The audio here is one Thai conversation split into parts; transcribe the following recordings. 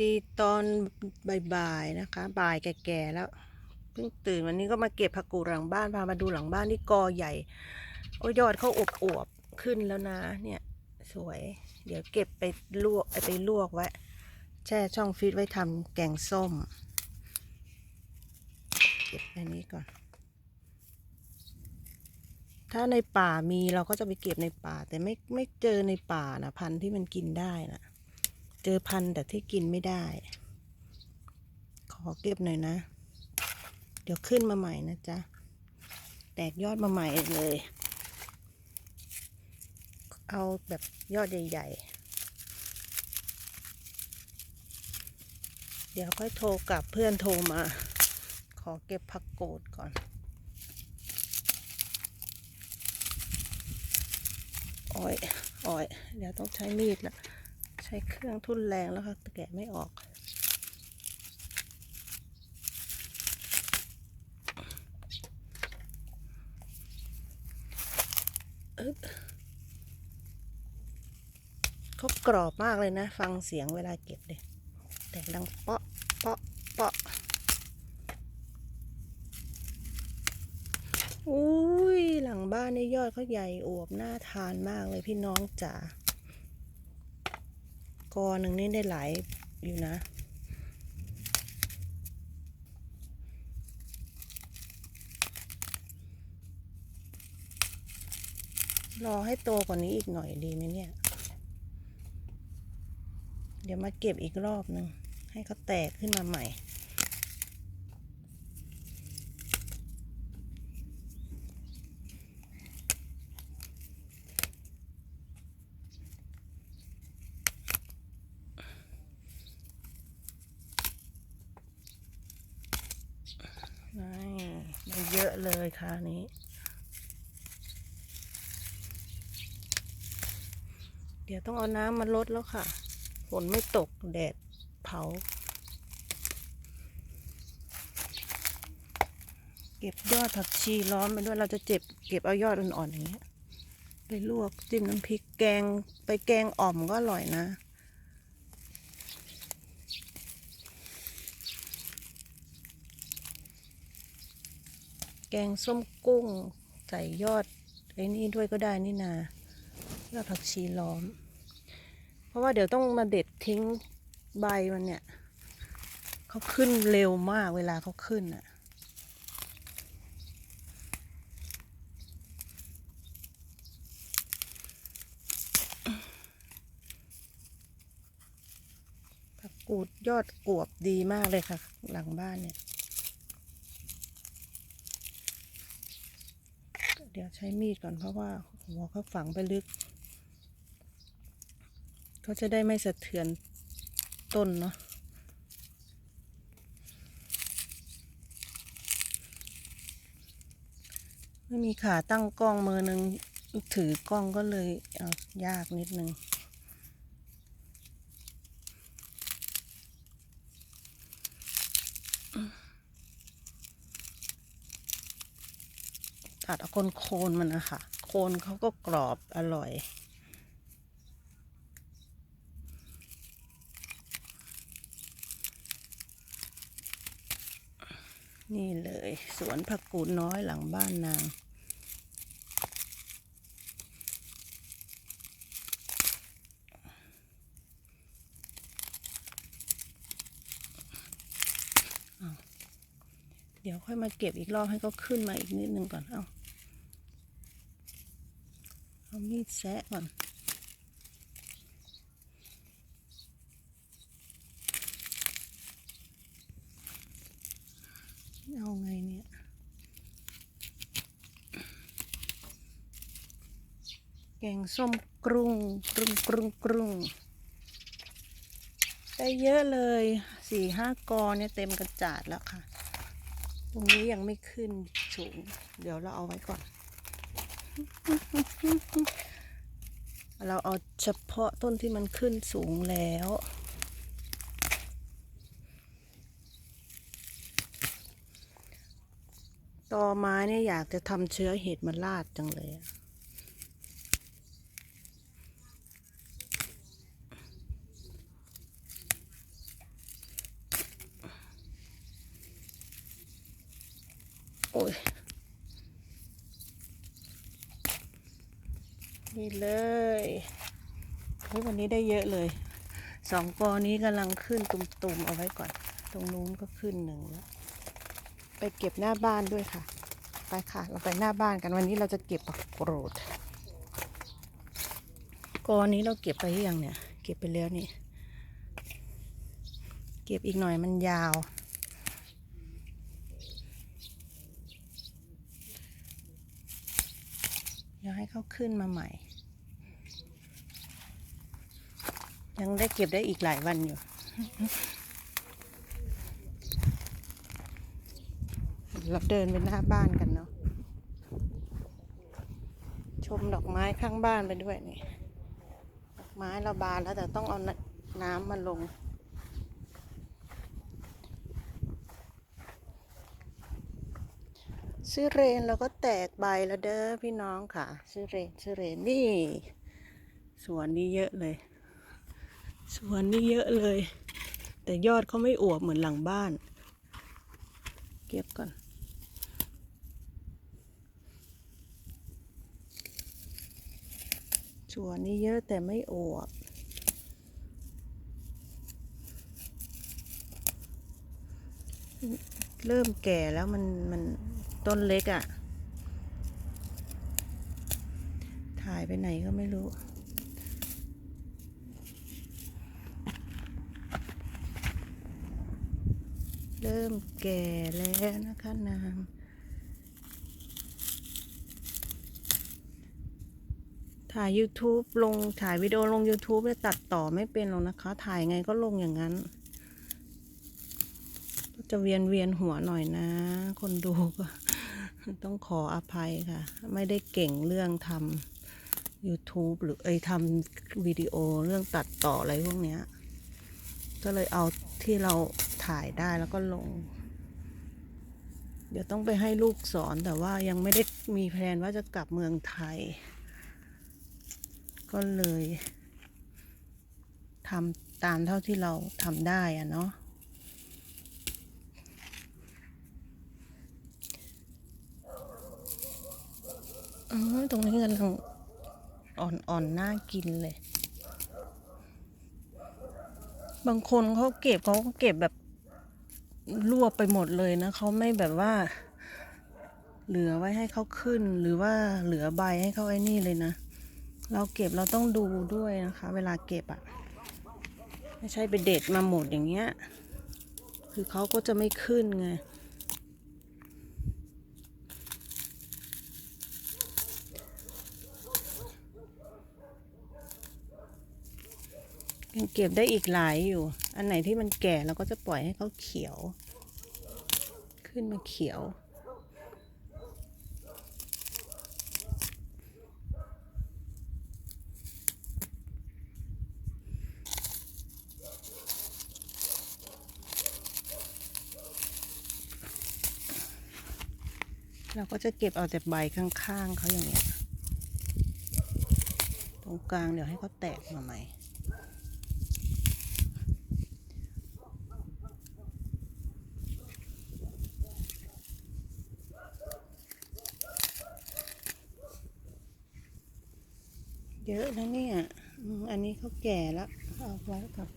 ดีตอนบ่ายๆนะคะ บ่ายแก่ๆแล้วเพิ่งตื่นวันนี้ก็มาเก็บผักกูดหลังบ้านพามาดูหลังบ้านที่กอใหญ่ โอ้ยอดเขาอวบๆขึ้นแล้วนะ เนี่ย สวย เดี๋ยวเก็บไปลวกเอาไปลวกไว้แช่ช่องฟรีซไว้ทำแกงส้ม เก็บอันนี้ก่อน ถ้าในป่ามีเราก็จะไปเก็บในป่า แต่ไม่ไม่เจอในป่านะพันธุ์ที่มันกินได้นะ เจอพันธุ์แต่ที่กินไม่ได้ ขอเก็บหน่อยนะ เดี๋ยวขึ้นมาใหม่นะจ๊ะ แตกยอดมาใหม่เลย เอาแบบยอดใหญ่ๆ เดี๋ยวค่อยโทรกลับเพื่อนโทรมา ขอเก็บผักโกดก่อนอ้อยอ้อย เดี๋ยวต้องใช้มีดละ ช้เครื่องทุ่นแรงแล้วค่ะแต่แกะไม่ออก เขากรอบมากเลยนะ ฟังเสียงเวลาเก็บเลยแต่ดังเปาะเปาะเปาะอุ้ยหลังบ้านในยอดเขาใหญ่อวบน่าทานมากเลยพี่น้องจ๋า กอหนึ่งนี่ได้หลายอยู่นะ รอให้โตกว่านี้อีกหน่อยดีไหมเนี่ย เดี๋ยวมาเก็บอีกรอบหนึ่งให้เขาแตกขึ้นมาใหม่ นี่ได้เย อะเลยค่ะนี้ เดี๋ยวต้องเอาน้ำมาลดแล้วค่ะ ฝนไม่ตกแดดเผา เก็บยอดผักชีล้อมไปด้วยเราจะเจ็บเก็บเอายอดอ่อนๆอย่างเงี้ย ไปลวกจิ้มน้ำพริกแกงไปแกงอ่อมก็อร่อยนะ แกงส้มกุ้ง ใส่ยอดไอ้นี่ด้วยก็ได้นี่นายอดผักชีล้อม เพราะว่าเดี๋ยวต้องมาเด็ดทิ้งใบมันเนี่ยเขาขึ้นเร็วมากเวลาเขาขึ้นอะผักกูดยอดอวบดีมากเลยค่ะ หลังบ้านเนี่ย เดี๋ยวใช้มีดก่อนเพราะว่าหัวเขาฝังไปลึกเขาจะได้ไม่สะเทือนต้นเนาะไม่มีขาตั้งกล้องมือหนึ่งถือกล้องก็เลยเอายากนิดนึง ตัดเอาคนโคนมันนะคะโคนเขาก็กรอบอร่อย นี่เลย สวนผักกูดน้อยหลังบ้านนาง เดี๋ยวค่อยมาเก็บอีกรอบให้เขาขึ้นมาอีกนิดนึงก่อน เอาเอามีดแซะก่อนเอาไงเนี่ยแกงส้มกรุงกรุงกรุงกรุงได้เยอะเลยสี่ห้ากอเนี่ยเต็มกระจาดแล้วค่ะ ตรงนี้ยังไม่ขึ้นสูง เดี๋ยวเราเอาไว้ก่อน เราเอาเฉพาะต้นที่มันขึ้นสูงแล้วตอไม้เนี่ยอยากจะทำเชื้อเห็ดมาลาดจังเลยอะ โอ้ยนี่เลยเฮ้ยวันนี้ได้เยอะเลยสองกอนี้กำลังขึ้นตุ่มๆเอาไว้ก่อน ตรงนู้นก็ขึ้นหนึ่งแล้วไปเก็บหน้าบ้านด้วยค่ะ ไปค่ะ เราไปหน้าบ้านกันวันนี้เราจะเก็บปักโกรดกอนี้เราเก็บไปหรือยังเนี่ย เก็บไปแล้วนี่ เก็บอีกหน่อยมันยาว เดี๋ยวให้เขาขึ้นมาใหม่ ยังได้เก็บได้อีกหลายวันอยู่ เราเดินไปหน้าบ้านกันเนาะ ชมดอกไม้ข้างบ้านไปด้วยนี่ ดอกไม้เราบานแล้วแต่ต้องเอานน้ำมาลง ซื้อเรนเราก็แตกใบแล้วเด้อพี่น้องค่ะซื้อเรนซื้อเรนนี่ สวนนี้เยอะเลย สวนนี้เยอะเลย แต่ยอดเขาไม่อวบเหมือนหลังบ้าน เก็บก่อน สวนนี้เยอะแต่ไม่อวบเริ่มแก่แล้วมันมัน ต้นเล็กอะ่ะ ถ่ายไปไหนก็ไม่รู้ เริ่มแก่แล้วนะคะนางถ่าย YouTube ลงถ่ายวิดีโอลง YouTube แล้วตัดต่อไม่เป็นหรอกนะคะ ถ่ายไงก็ลงอย่างนั้น จะเวียนเวียนหัวหน่อยนะ คนดูก็ ต้องขออภัยค่ะ ไม่ได้เก่งเรื่องทำ YouTube หรือไอทำวิดีโอเรื่องตัดต่ออะไรพวกเนี้ย ก็เลยเอาที่เราถ่ายได้แล้วก็ลง เดี๋ยวต้องไปให้ลูกสอนแต่ว่ายังไม่ได้มีแพลนว่าจะกลับเมืองไทย ก็เลยทำตามเท่าที่เราทำได้อะเนาะ อืมตรงนี้กำลังอ่อนๆน่ากินเลย บางคนเขาเก็บเขาก็เก็บแบบรวบไปหมดเลยนะเขาไม่แบบว่า เหลือไว้ให้เขาขึ้น หรือว่าเหลือใบให้เขาไอ้นี่เลยนะ เราเก็บเราต้องดูด้วยนะคะ เวลาเก็บอะ่ะ ไม่ใช่ไปเด็ดมาหมดอย่างเงี้ย คือเขาก็จะไม่ขึ้นไง ยังเก็บได้อีกหลายอยู่ อันไหนที่มันแก่เราก็จะปล่อยให้เขาเขียว ขึ้นมาเขียว เราก็จะเก็บเอาแต่ใบข้างๆเขาอย่างเงี้ย ตรงกลางเดี๋ยวให้เขาแตกมาใหม่ เยอะนะเนี่ย อันนี้เขาแก่แล้ว เอาไว้ก่อน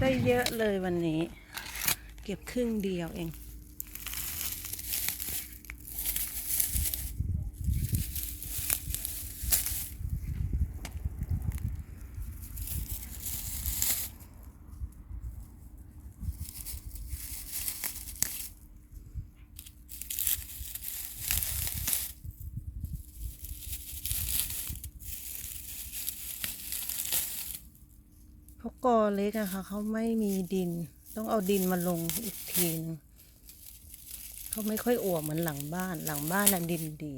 ได้เยอะเลยวันนี้ เก็บครึ่งเดียวเอง อเล็กอะค่ะเขาไม่มีดิน ต้องเอาดินมาลงอีกทีนึงเขาไม่ค่อยอวบเหมือนหลังบ้านหลังบ้านน่ะดินดี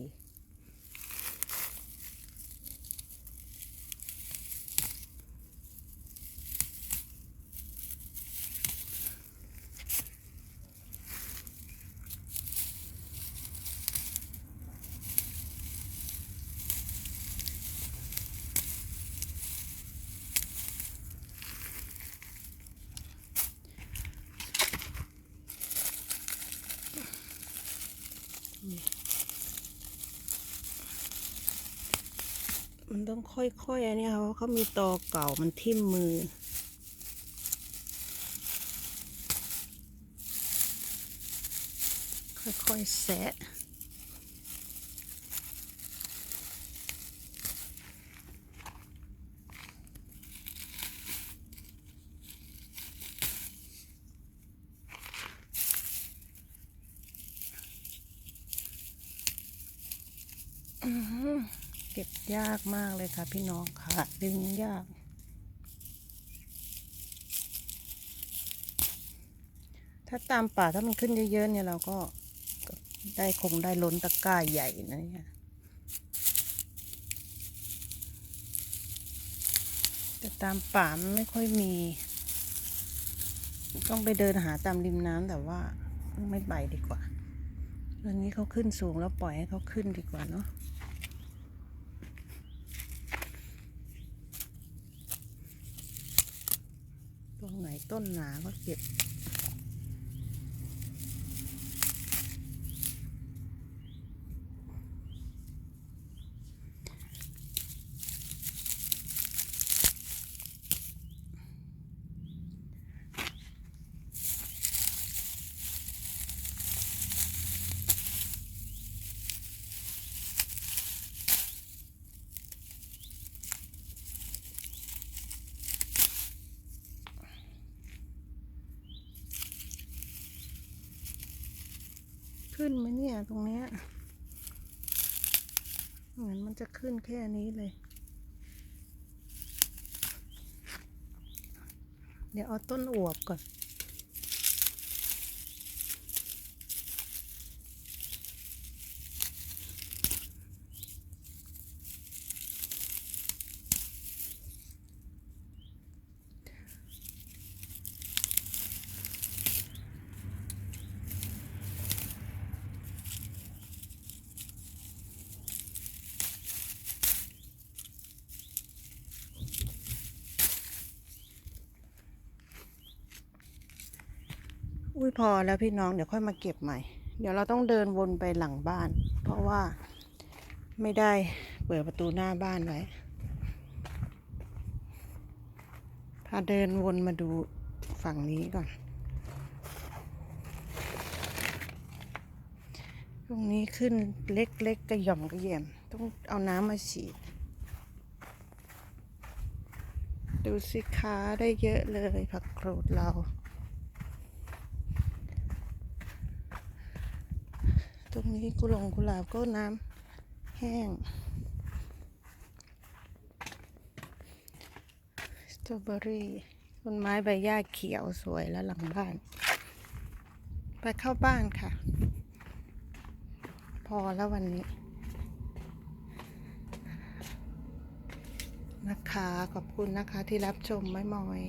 มันต้องค่อยๆอันนี้เขาเขามีตอเก่ามันทิ่มมือ ค่อยๆแสะ เก็บยากมากเลยค่ะพี่น้องค่ะ ดึงยาก ถ้าตามป่าถ้ามันขึ้นเยอะๆเนี่ยเราก็ก็ได้คงได้ล้นตะกร้าใหญ่นะเนี่ยแต่ตามป่ามันไม่ค่อยมี ต้องไปเดินหาตามริมน้ำแต่ว่าไม่ไปดีกว่าวันนี้เขาขึ้นสูงแล้วปล่อยให้เขาขึ้นดีกว่าเนาะ ต้นหนาก็เก็บ ขึ้นไหมเนี่ยตรงเนี้ยเหมือนมันจะขึ้นแค่นี้เลย เดี๋ยวเอาต้นอวบก่อน พอแล้วพี่น้องเดี๋ยวค่อยมาเก็บใหม่ เดี๋ยวเราต้องเดินวนไปหลังบ้าน เพราะว่าไม่ได้เปิดประตูหน้าบ้านไว้พาเดินวนมาดูฝั่งนี้ก่อน ตรงนี้ขึ้นเล็กๆกระหย่อมกระแยม ต้องเอาน้ำมาฉีด ดูสิคะได้เยอะเลยผักโขรูดเรา ตรงนี้กุหลงกุหลาบก็น้ำแห้งสตรอเบอรี่ต้นไม้ใบหญ้าเขียวสวยแล้วหลังบ้าน ไปเข้าบ้านค่ะ พอแล้ววันนี้ นะคะ ขอบคุณนะคะที่รับชมไม่มอย